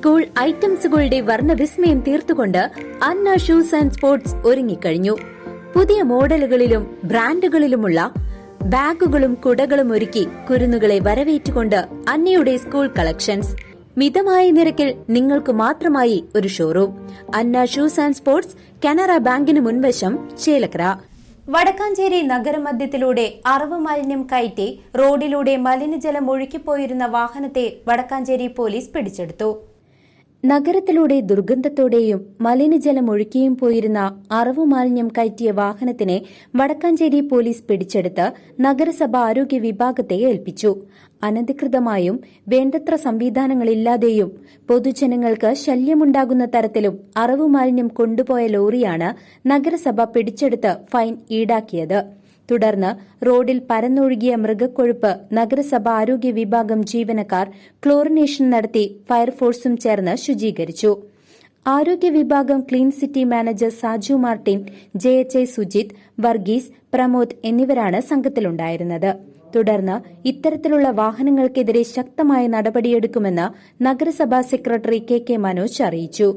School ഐറ്റംസുകളുടെ വർണവിസ്മയം തീർത്തുകൊണ്ട് അന്ന ഷൂസ് ആൻഡ് സ്പോർട്സ് ഒരുങ്ങിക്കഴിഞ്ഞു. പുതിയ മോഡലുകളിലും ബ്രാൻഡുകളിലുമുള്ള ബാഗുകളും കുടകളും ഒരുക്കി കുരുന്നുകളെ വരവേറ്റുകൊണ്ട് അന്നയുടെ സ്കൂൾ കളക്ഷൻസ്. മിതമായ നിരക്കിൽ നിങ്ങൾക്ക് മാത്രമായി ഒരു showroom. Anna shoes and sports Canara ബാങ്കിന് മുൻവശം ചേലക്കര. വടക്കാഞ്ചേരി നഗരമധ്യത്തിലൂടെ അറവ് മാലിന്യം കയറ്റി റോഡിലൂടെ മലിനജലം ഒഴുക്കിപ്പോയിരുന്ന വാഹനത്തെ വടക്കാഞ്ചേരി പോലീസ് പിടിച്ചെടുത്തു. നഗരത്തിലൂടെ ദുർഗന്ധത്തോടെയും മലിനജലം ഒഴുക്കിയും പോയിരുന്ന അറവു മാലിന്യം കയറ്റിയ വാഹനത്തിനെ വടക്കാഞ്ചേരി പോലീസ് പിടിച്ചെടുത്ത് നഗരസഭ ആരോഗ്യ വിഭാഗത്തെ ഏൽപ്പിച്ചു. അനധികൃതമായും വേണ്ടത്ര സംവിധാനങ്ങളില്ലാതെയും പൊതുജനങ്ങൾക്ക് ശല്യമുണ്ടാകുന്ന തരത്തിലും അറവു മാലിന്യം കൊണ്ടുപോയ ലോറിയാണ് നഗരസഭ പിടിച്ചെടുത്ത് ഫൈൻ ഈടാക്കിയത്. തുടർന്ന് റോഡിൽ പരന്നൊഴുകിയ മൃഗക്കൊഴുപ്പ് നഗരസഭാ ആരോഗ്യ വിഭാഗം ജീവനക്കാർ ക്ലോറിനേഷൻ നടത്തി ഫയർഫോഴ്സും ചേർന്ന് ശുചീകരിച്ചു. ആരോഗ്യ വിഭാഗം clean city manager Saju Martin J H I Sujith Varghese Pramod എന്നിവരാണ് സംഘത്തിലുണ്ടായിരുന്നത്. തുടർന്ന് ഇത്തരത്തിലുള്ള വാഹനങ്ങൾക്കെതിരെ ശക്തമായ നടപടിയെടുക്കുമെന്ന് നഗരസഭാ സെക്രട്ടറി കെ കെ മനോജ് അറിയിച്ചു.